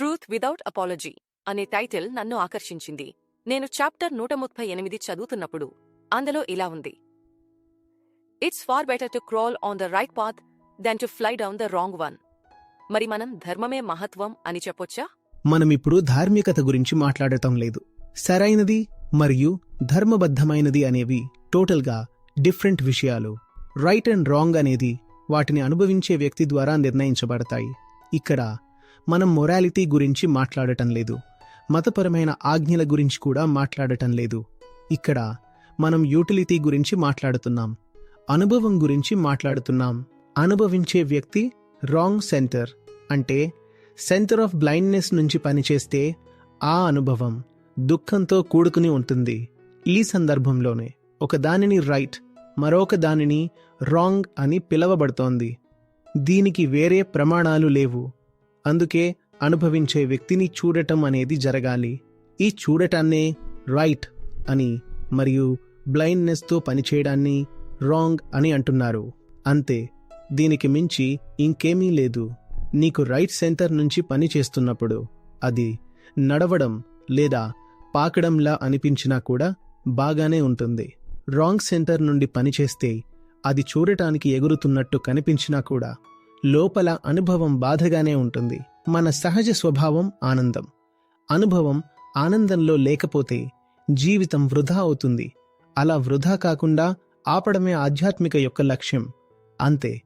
Truth without apology అనే title నన్ను ఆకర్షించింది. నేను చాప్టర్ నూట ముప్పై ఎనిమిది చదువుతున్నప్పుడు అందులో ఇలా ఉంది. It's far better to crawl on the right path then to fly down the wrong one మరి మనం ధర్మమే మహత్వం అని చెప్పొచ్చా? మనమిప్పుడు ధార్మికత గురించి మాట్లాడటం లేదు. సరైనది మరియు ధర్మబద్ధమైనది అనేవి టోటల్గా డిఫరెంట్ విషయాలు. రైట్ అండ్ రాంగ్ అనేది వాటిని అనుభవించే వ్యక్తి ద్వారా నిర్ణయించబడతాయి. ఇక్కడ మనం మొరాలిటీ గురించి మాట్లాడటం లేదు. మతపరమైన ఆజ్ఞల గురించి కూడా మాట్లాడటం లేదు. ఇక్కడ మనం యూటిలిటీ గురించి మాట్లాడుతున్నాం. అనుభవం గురించి మాట్లాడుతున్నాం. అనుభవించే వ్యక్తి రాంగ్ సెంటర్ అంటే సెంటర్ ఆఫ్ బ్లైండ్నెస్ నుంచి పనిచేస్తే ఆ అనుభవం దుఃఖంతో కూడుకుని ఉంటుంది. ఈ సందర్భంలోనే ఒక దానిని రైట్ మరొక దానిని రాంగ్ అని పిలవబడుతోంది. దీనికి వేరే ప్రమాణాలు లేవు. అందుకే అనుభవించే వ్యక్తిని చూడటం అనేది జరగాలి. ఈ చూడటాన్నే రైట్ అని మరియు బ్లైండ్నెస్తో పనిచేయడాన్ని రాంగ్ అని అంటున్నారు. అంతే దీనికి మించి ఇంకేమీ లేదు. నీకు రైట్ సెంటర్ నుంచి పని చేస్తున్నప్పుడు అది నడవడం లేదా పాకడంలా అనిపించినా కూడా బాగానే ఉంటుంది. రాంగ్ సెంటర్ నుండి పనిచేస్తే అది చూడటానికి ఎగురుతున్నట్టు కనిపించినా కూడా లోపల అనుభవం బాధగానే ఉంటుంది. మన సహజ స్వభావం ఆనందం. అనుభవం ఆనందంలో లేకపోతే జీవితం వృధా అవుతుంది. అలా వృధా కాకుండా ఆపడమే ఆధ్యాత్మిక యొక్క లక్ష్యం. అంతే.